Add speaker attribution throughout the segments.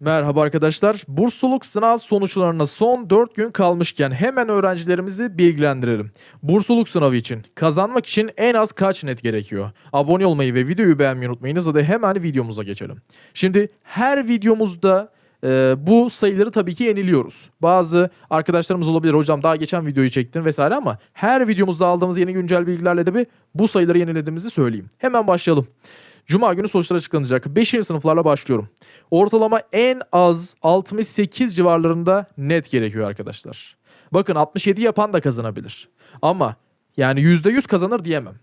Speaker 1: Merhaba arkadaşlar. Bursluluk sınav sonuçlarına son 4 gün kalmışken hemen öğrencilerimizi bilgilendirelim. Bursluluk sınavı için kazanmak için en az kaç net gerekiyor? Abone olmayı ve videoyu beğenmeyi unutmayınız. Hadi hemen videomuza geçelim. Şimdi her videomuzda e, bu sayıları tabii ki yeniliyoruz. Bazı arkadaşlarımız olabilir hocam daha geçen videoyu çektin vesaire ama her videomuzda aldığımız yeni güncel bilgilerle de bir bu sayıları yenilediğimizi söyleyeyim. Hemen başlayalım. Cuma günü sonuçlar açıklanacak. 5. sınıflarla başlıyorum. Ortalama en az 68 civarlarında net gerekiyor arkadaşlar. Bakın 67 yapan da kazanabilir. Ama yani %100 kazanır diyemem.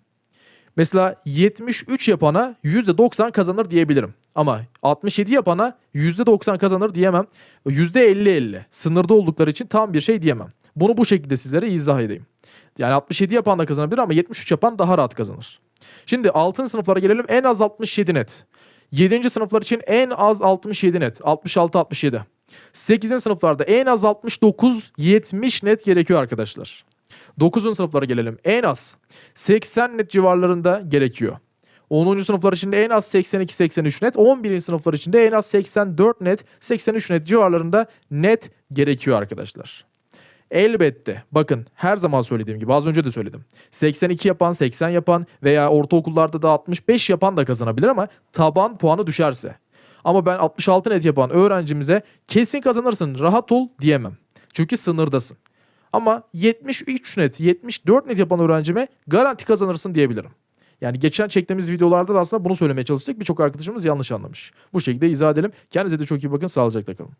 Speaker 1: Mesela 73 yapana %90 kazanır diyebilirim. Ama 67 yapana %90 kazanır diyemem. %50-50 sınırda oldukları için tam bir şey diyemem. Bunu bu şekilde sizlere izah edeyim. Yani 67 yapan da kazanabilir ama 73 yapan daha rahat kazanır. Şimdi 6. sınıflara gelelim. En az 67 net. 7. sınıflar için en az 67 net. 66-67. 8. sınıflarda en az 69-70 net gerekiyor arkadaşlar. 9. sınıflara gelelim. En az 80 net civarlarında gerekiyor. 10. sınıflar için en az 82-83 net. 11. sınıflar için de en az 84 net, 83 net civarlarında net gerekiyor arkadaşlar. Elbette bakın her zaman söylediğim gibi az önce de söyledim. 82 yapan 80 yapan veya ortaokullarda da 65 yapan da kazanabilir ama taban puanı düşerse. Ama ben 66 net yapan öğrencimize kesin kazanırsın rahat ol diyemem. Çünkü sınırdasın. Ama 73 net 74 net yapan öğrencime garanti kazanırsın diyebilirim. Yani geçen çektiğimiz videolarda da aslında bunu söylemeye çalıştık. Birçok arkadaşımız yanlış anlamış. Bu şekilde izah edelim. Kendinize de çok iyi bakın. Sağlıcakla kalın.